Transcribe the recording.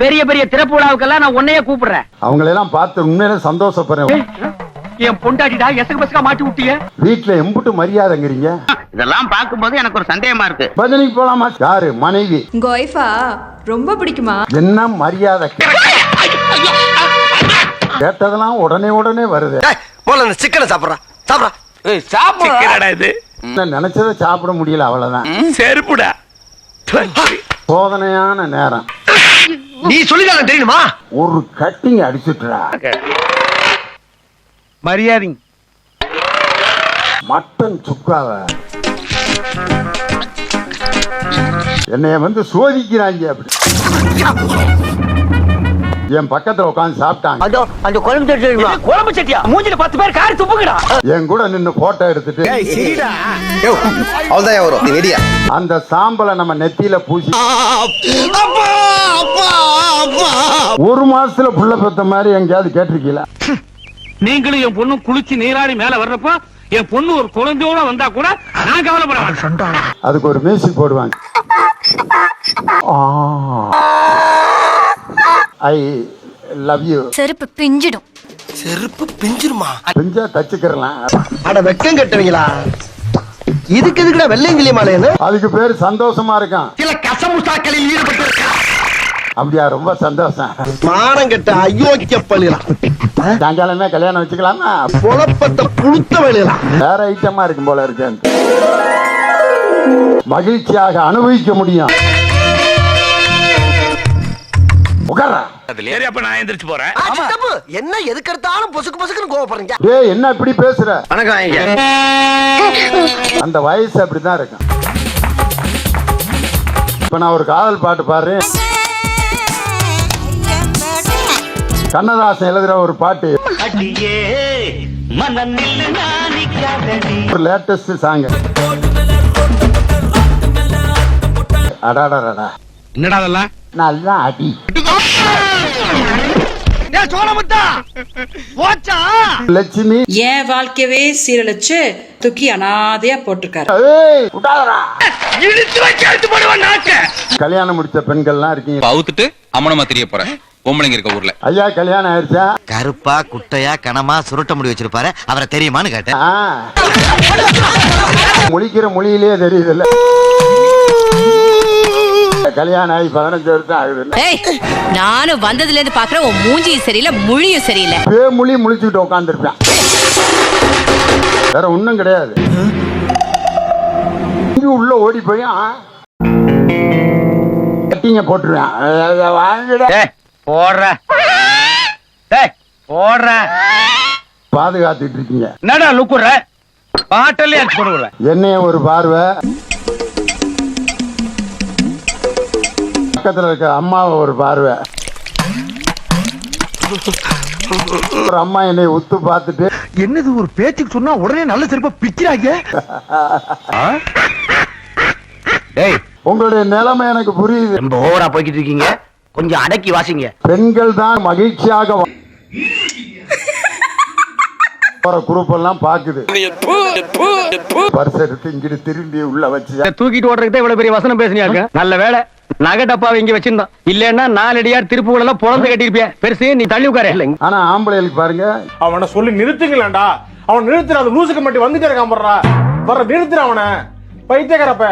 பெரிய பெரிய திறப்பு விழாவுக்கெல்லாம் நான் உன்னையே கூப்பிடுறேன். அவங்களெல்லாம் பார்த்து உண்மையில சந்தோஷப்படுறேன். என் பொண்டாட்டிடா எசக்கு பசக்கா மாட்டி விட்டிய? வீட்டுல எம்புட்டு மரியாதைங்கிறீங்க? இதெல்லாம் பார்க்கும்போது எனக்கு ஒரு சந்தேகமா இருக்கு. பஜனைக்கு போலாமா? யாரு? மனைவி. உங்க ஒய்ஃபா ரொம்ப பிடிக்குமா? என்ன மரியாதை? கேட்டதெல்லாம் உடனே உடனே வருது. போல இந்த சிக்கனை சாப்பிடுறான் சாப்பிடுறான் சிக்கனடா இது? என்ன நினைச்சதை சாப்பிட முடியல அவ்வளவுதான். செருப்புடா. சோதனையான நேரம். நீ சொல்லிதான் தெரியுமா? ஒரு கட்டிங் அடிச்சுட்டுறா மரியாதை மட்டன் சுக்காவ. என்னைய வந்து சோதிக்கிறாங்க அப்படி. என் பக்கத்துல உட்காந்து சாப்பிட்டாங்க. அதோ அந்த குழம்பு தெரியுமா குழம்பு சட்டியா? மூஞ்சில பத்து பேர் காரி துப்புங்கடா என் கூட நின்னு போட்டோ எடுத்துட்டு. அவள்தான் வரும். அந்த சாம்பலை நம்ம நெத்தியில பூசி. ஒரு மாசத்துல புள்ள பெத்த மாதிரி எங்கேயாவது கேட்டிருக்கீங்களா? நீங்களும் என் பொண்ணு குளிச்சு நீராடி மேல வர்றப்ப என் பொண்ணு ஒரு குழந்தையோட வந்தா கூட நான் கவலைப்பட அதுக்கு ஒரு மியூசிக் போடுவாங்க. ஐ லவ் யூ செருப்பு பிஞ்சிடும். செருப்பு பிஞ்சிருமா? செஞ்சா தச்சுக்கிறலாம். அட வெக்கம் கட்டுவீங்களா? இதுக்கு எதுக்குடா வெள்ளையங்கிலி மாலைன்னு? அதுக்கு பேரு சந்தோஷமா இருக்கான். சில கசமுசாக்களில் ஈடுபட்டு அப்படியா ரொம்ப சந்தோஷம். மானம் கட்ட அயோக்கிய பள்ளிலாம் சாயங்காலமே கல்யாணம் வச்சுக்கலாமா? குழப்பத்தை புழுத்த வெளியலாம் வேற ஐட்டமா இருக்கும் போல இருக்கு. மகிழ்ச்சியாக அனுபவிக்க முடியும். உட்கார்றா. சரி அப்ப நான் எந்திரிச்சு போறேன். என்ன எதுக்கு எடுத்தாலும் பொசுக்கு பொசுக்குன்னு கோவப்படுறீங்க. டேய் என்ன இப்படி பேசுற? வணக்கம் அந்த வயசு அப்படிதான் இருக்கும். இப்ப நான் ஒரு காதல் பாட்டு பாடுறேன். கண்ணதாசன் எழுதுற ஒரு பாட்டு. ஒரு லேட்டஸ்ட் சாங் அடாடாடா என்னடா அதெல்லாம்? நல்லா அடி. லட்சுமி. என் வாழ்க்கையவே சீரழிச்சு தூக்கி அனாதையா போட்டிருக்காரு? கல்யாணம் முடிச்ச பெண்கள்லாம் இருக்கீங்க. அவுத்துட்டு அம்மனமா தெரிய போறேன். பொம்பளைங்க இருக்க ஊர்ல. ஐயா கல்யாணம் ஆயிடுச்சா? கருப்பா குட்டையா கனமா சுருட்ட முடி வச்சிருப்பாரு. அவரை தெரியுமான்னு கேட்டேன். முழிக்கிற மொழியிலே தெரியுதுல்ல. கல்யாணம் ஆகி பதினஞ்சு வருஷம் ஆகுது ஏய் நானும் வந்ததுல இருந்து பாக்குறேன் உன் மூஞ்சியும் சரியில்லை முழியும் சரியில்லை. பே மொழி முழிச்சுக்கிட்டு உட்காந்துருப்பேன் வேற ஒண்ணும் கிடையாது. இங்க உள்ள ஓடி போய் ஆ, கட்டிங்க போட்டுருவேன். வாங்கிட. போடுற. டேய் போடுற. பாதுகாத்துட்டு இருக்கீங்க. என்னடா லுக்குற? பாட்டல்லே அடிச்சு போடுற. என்னைய ஒரு பார்வை. பக்கத்துல இருக்க அம்மாவை ஒரு பார்வை. ஒரு அம்மா என்னை உத்து பார்த்துட்டு என்னது ஒரு பேச்சுக்கு சொன்னா உடனே நல்ல செருப்பா பிக்கிறாங்க டேய். உங்களுடைய நிலைமை எனக்கு புரியுது. ரொம்ப ஓவரா போய்கிட்டு இருக்கீங்க. கொஞ்சம் அடக்கி வாசிங்க. பெண்கள் தான் மகிழ்ச்சியாக போற குரூப் எல்லாம் பாக்குது. பர்ஸ் எடுத்து இங்கிட்டு திரும்பி உள்ள வச்சு. தூக்கிட்டு ஓடுறதுக்கு இவ்வளவு பெரிய வசனம் பேசுனியாக்க நல்ல வேலை நகை டப்பாவை இங்க வச்சிருந்தோம் இல்லன்னா நாலடியார் திருப்புகள் எல்லாம் பொழந்து கட்டியிருப்பிய. பெருசு நீ தள்ளி உட்கார. ஆனா ஆம்பளைகளுக்கு பாருங்க. அவனை சொல்லி நிறுத்துங்களேன்டா. அவன் நிறுத்துற அந்த லூசுக்கு மட்டும் வந்துட்டே இருக்கான் போடுறா. வர நிறுத்துற அவனை. பைத்தியக்காரப்ப.